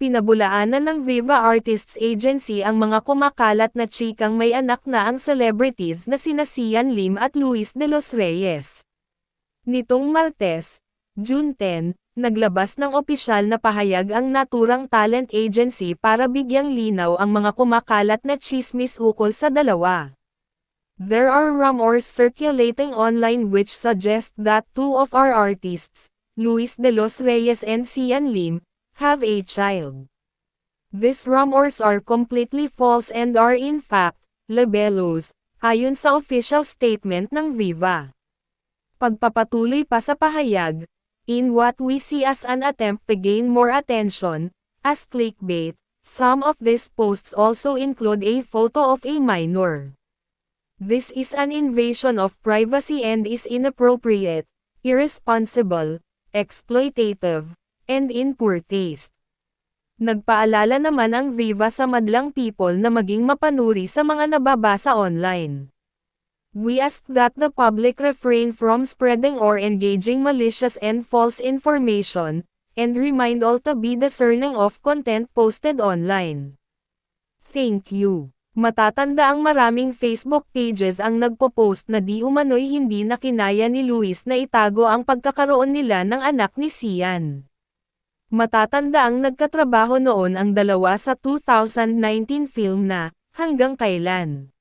Pinabulaanan ng Viva Artists Agency ang mga kumakalat na chikang may anak na ang celebrities na sina Sian Lim at Luis de los Reyes. Nitong Martes, June 10, naglabas ng opisyal na pahayag ang naturang talent agency para bigyang linaw ang mga kumakalat na chismis ukol sa dalawa. There are rumors circulating online which suggest that two of our artists, Luis de los Reyes and Sian Lim, have a child. These rumors are completely false and are in fact, libellos, ayon sa official statement ng Viva. Pagpapatuloy pa sa pahayag, in what we see as an attempt to gain more attention, as clickbait, some of these posts also include a photo of a minor. This is an invasion of privacy and is inappropriate, irresponsible, exploitative, and in poor taste. Nagpaalala naman ang Viva sa madlang people na maging mapanuri sa mga nababasa online. We ask that the public refrain from spreading or engaging malicious and false information, and remind all to be discerning of content posted online. Thank you. Matatanda ang maraming Facebook pages ang nagpo-post na di umano'y hindi na kinaya ni Luis na itago ang pagkakaroon nila ng anak ni Sian. Matatanda ang nagkatrabaho noon ang dalawa sa 2019 film na, Hanggang Kailan.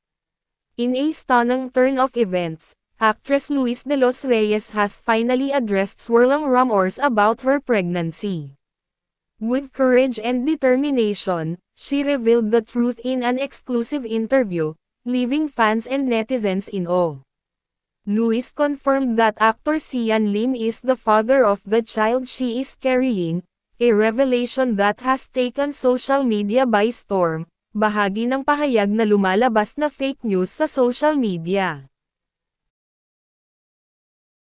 In a stunning turn of events, actress Luis de los Reyes has finally addressed swirling rumors about her pregnancy. With courage and determination, she revealed the truth in an exclusive interview, leaving fans and netizens in awe. Luis confirmed that actor Sian Lim is the father of the child she is carrying, a revelation that has taken social media by storm, bahagi ng pahayag na lumalabas na fake news sa social media.